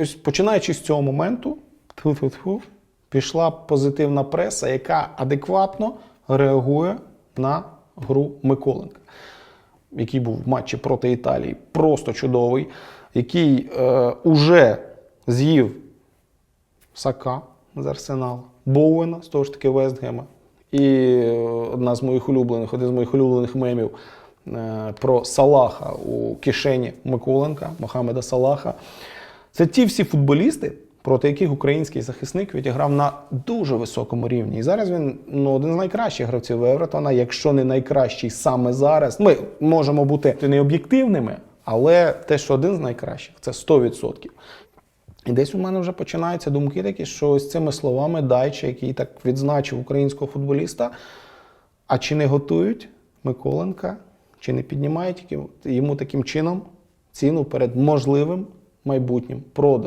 ось починаючи з цього моменту, пішла позитивна преса, яка адекватно реагує на гру Миколенка, який був в матчі проти Італії, просто чудовий, який е, уже з'їв Сака з Арсенала, Боуена, з того ж таки Вестгема. І е, одна з моїх улюблених, один з моїх улюблених мемів е, про Салаха у кишені Миколенка, Мохамеда Салаха. Це ті всі футболісти, проти яких український захисник відіграв на дуже високому рівні. І зараз він ну, один з найкращих гравців Евертона, якщо не найкращий саме зараз. Ми можемо бути не об'єктивними, але те, що один з найкращих, це 100%. І десь у мене вже починаються думки такі, що ось цими словами Дайче, який так відзначив українського футболіста, а чи не готують Миколенка, чи не піднімають йому таким чином ціну перед можливим майбутнім продажем.